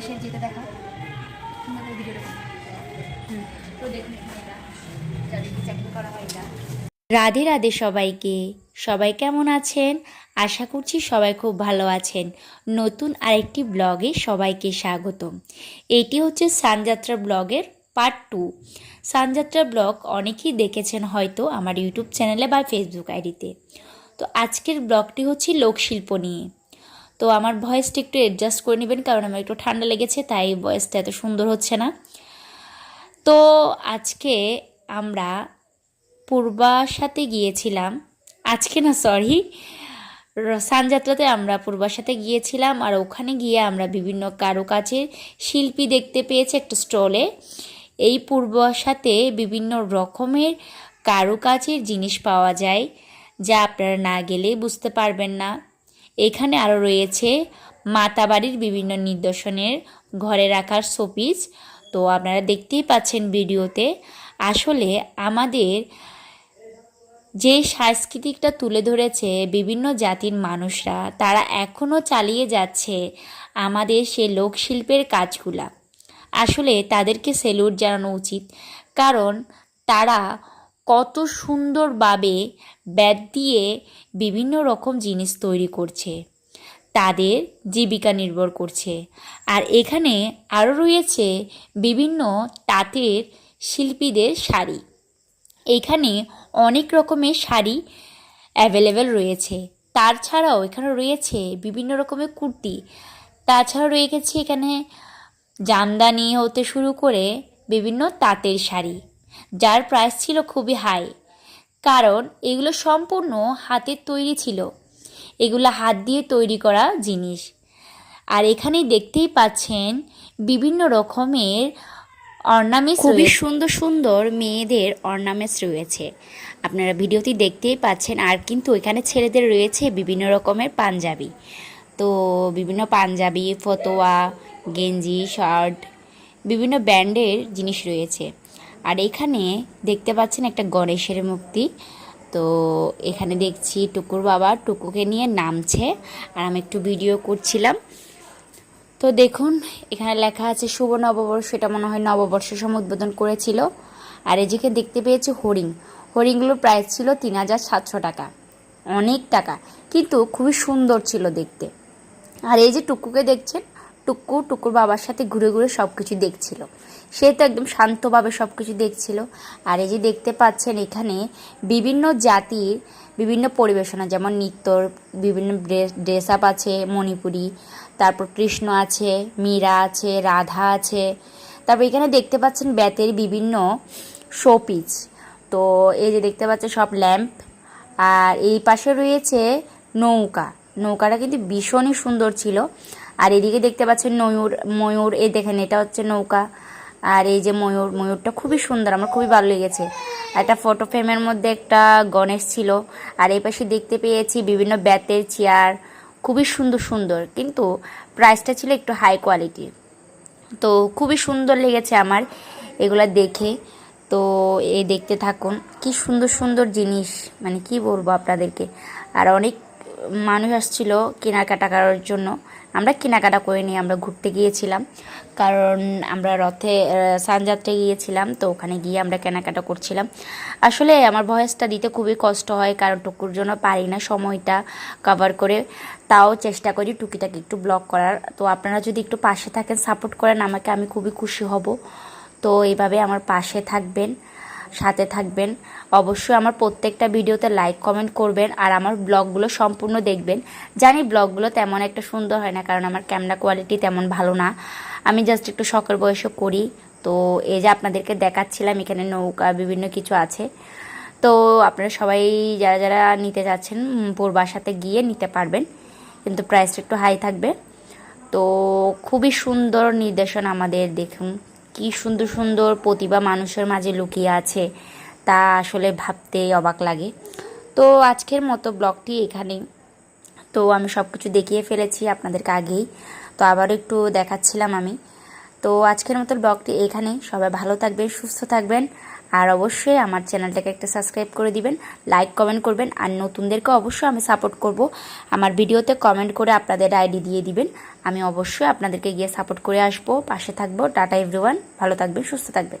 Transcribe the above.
গণেশের যেতে দেখা করে ভিডিওটা হুম, তো দেখুন এটা করা হয় এটা। রাধে রাধে সবাইকে, সবাই কেমন আছেন? আশা করছি সবাই খুব ভালো আছেন। নতুন আরেকটি ব্লগে সবাইকে স্বাগতম। এটি হচ্ছে সানযাত্রা ব্লগের পার্ট টু সানযাত্রা ব্লগ অনেকেই দেখেছেন হয়তো আমার ইউটিউব চ্যানেলে বা ফেসবুক আইডিতে। তো আজকের ব্লগটি হচ্ছে লোকশিল্প নিয়ে। তো আমার ভয়েসটা একটু অ্যাডজাস্ট করে নেবেন, কারণ আমার একটু ঠান্ডা লেগেছে, তাই ভয়েসটা এত সুন্দর হচ্ছে না। তো আজকে আমরা পূর্বাসাতে গিয়েছিলাম, আজকে না সরি সানযাত্রাতে আমরা পূর্বাসাতে গিয়েছিলাম, আর ওখানে গিয়ে আমরা বিভিন্ন কারুকাজের শিল্পী দেখতে পেয়েছি একটা স্টলে এই পূর্বাসাতে বিভিন্ন রকমের কারুকাজের জিনিস পাওয়া যায়, যা আপনারা না গেলে বুঝতে পারবেন না। এখানে আরও রয়েছে মাতাবাড়ির বিভিন্ন নিদর্শনের ঘরে রাখার শোপিস। তো আপনারা দেখতেই পাচ্ছেন ভিডিওতে, আসলে আমাদের যে সাংস্কৃতিকটা তুলে ধরেছে বিভিন্ন জাতির মানুষরা, তারা এখনও চালিয়ে যাচ্ছে আমাদের সে লোকশিল্পের কাজগুলা। আসলে তাদেরকে সেলুট জানানো উচিত, কারণ তারা কত সুন্দরভাবে ব্যাট দিয়ে বিভিন্ন রকম জিনিস তৈরি করছে। তাদের জীবিকা নির্ভর করছে। আর এখানে আরও রয়েছে বিভিন্ন তাঁতের শিল্পীদের শাড়ি। এখানে অনেক রকমের শাড়ি অ্যাভেলেবেল রয়েছে। তার ছাড়াও এখানে রয়েছে বিভিন্ন রকমের কুর্তি। তাছাড়াও রয়ে গেছে এখানে জামদানি হতে শুরু করে বিভিন্ন তাঁতের শাড়ি। যার প্রাইস ছিল খুবই হাই কারণ এগুলো সম্পূর্ণ হাতের তৈরি ছিল। এগুলো হাত দিয়ে তৈরি করা জিনিস। আর এখানে দেখতেই পাচ্ছেন বিভিন্ন রকমের অর্নামেন্টস খুবই সুন্দর সুন্দর মেয়েদের অর্নামেন্টস রয়েছে। আপনারা ভিডিওটি দেখতেই পাচ্ছেন। আর কিন্তু এখানে ছেলেদের রয়েছে বিভিন্ন রকমের পাঞ্জাবি। তো বিভিন্ন পাঞ্জাবি ফতোয়া গেঞ্জি শার্ট বিভিন্ন ব্র্যান্ডের জিনিস রয়েছে। আর এখানে দেখতে পাচ্ছেন একটা গণেশের মূর্তি। তো এখানে দেখছি টুকুর বাবা টুকুকে নিয়ে নামছে আর আমি একটু ভিডিও করছিলাম। তো দেখুন, এখানে লেখা আছে, শুভ নববর্ষ। এটা মনে হয় নববর্ষের সময় উদ্বোধন করেছিল। আর এদিকে দেখতে পেয়েছি হরিণ। হরিণগুলোর প্রাইস ছিল তিন হাজার সাতশো টাকা। অনেক টাকা। কিন্তু খুবই সুন্দর ছিল দেখতে। আর এই যে টুকুকে দেখছেন টুকু টুকুর বাবার সাথে ঘুরে ঘুরে সব কিছু দেখছিল। সে তো একদম শান্তভাবে সব কিছু দেখছিল। আর এই যে দেখতে পাচ্ছেন এখানে বিভিন্ন জাতির বিভিন্ন পরিবেশনা, যেমন নৃত্যর বিভিন্ন ড্রেস আপ আছে মণিপুরি, তারপর কৃষ্ণ আছে, মীরা আছে, রাধা আছে। তারপর এখানে দেখতে পাচ্ছেন বেতের বিভিন্ন শোপিস। তো এই যে দেখতে পাচ্ছেন সব ল্যাম্প। আর এই পাশে রয়েছে নৌকা। নৌকাটা কিন্তু ভীষণই সুন্দর ছিল। আর এদিকে দেখতে পাচ্ছেন ময়ূর ময়ূর, এই দেখেন এটা হচ্ছে নৌকা। আর এই যে ময়ূর, ময়ূরটা খুবই সুন্দর, আমার খুবই ভালো লেগেছে। একটা ফটো ফ্রেমের মধ্যে একটা গণেশ ছিল। আর এই পাশে দেখতে পেয়েছি বিভিন্ন ব্যাতের চেয়ার খুবই সুন্দর সুন্দর। কিন্তু প্রাইসটা ছিল একটু হাই কোয়ালিটির তো খুবই সুন্দর লেগেছে আমার এগুলো দেখে। তো এ দেখতে থাকুন, কি সুন্দর সুন্দর জিনিস। মানে কি বলব আপনাদেরকে? আর অনেক মানুষ আসছিল কেনাকাটা করার জন্য। আমরা কেনাকাটা করে নিয়ে আমরা ঘুরতে গিয়েছিলাম। কারণ আমরা রথে সানযাত্রায় গিয়েছিলাম, তো ওখানে গিয়ে আমরা কেনাকাটা করছিলাম। আসলে আমার ভয়েসটা দিতে খুবই কষ্ট হয়, কারণ টুকুর জন্য পারি না সময়টা কভার করে। তাও চেষ্টা করি টুকিটাকে একটু ব্লগ করার। তো আপনারা যদি একটু পাশে থাকেন সাপোর্ট করেন, আমাকে আমি খুবই খুশি হব। তো এইভাবে আমার পাশে থাকবেন। সাথে থাকবেন। অবশ্যই আমার প্রত্যেকটা ভিডিওতে লাইক কমেন্ট করবেন আর আমার ব্লগগুলো সম্পূর্ণ দেখবেন। জানি ব্লগগুলো তেমন একটা সুন্দর হয় না, কারণ আমার ক্যামেরা কোয়ালিটি তেমন ভালো না। আমি জাস্ট একটু শখের বয়সে করি। তো এই যে আপনাদেরকে দেখাচ্ছিলাম, এখানে নৌকা, বিভিন্ন কিছু আছে। তো আপনারা সবাই যারা যারা নিতে যাচ্ছেন পূর্বাসাতে গিয়ে নিতে পারবেন। কিন্তু প্রাইসটা একটু হাই থাকবে। তো খুবই সুন্দর নির্দেশন আমাদের দেখুন। কি সুন্দর সুন্দর প্রতিভা মানুষের মাঝে লুকিয়ে আছে, তা আসলে ভাবতে অবাক লাগে। তো আজকের মতো ব্লগটি এখানে। তো আমি সব কিছু দেখিয়ে ফেলেছি আপনাদেরকে আগেই। তো আবার একটু দেখাচ্ছিলাম আমি। তো আজকের মতো ব্লগটি এখানে। সবাই ভালো থাকবেন, সুস্থ থাকবেন। আর অবশ্যই আমার চ্যানেলটাকে একটা সাবস্ক্রাইব করে দিবেন লাইক কমেন্ট করবেন, আর নতুনদেরকে অবশ্যই আমি সাপোর্ট করব। আমার ভিডিওতে কমেন্ট করে আপনাদের আইডি দিয়ে দিবেন। আমি অবশ্যই আপনাদেরকে গিয়ে সাপোর্ট করে আসব। পাশে থাকব। টাটা এভরিওয়ান ভালো থাকবেন, সুস্থ থাকবেন।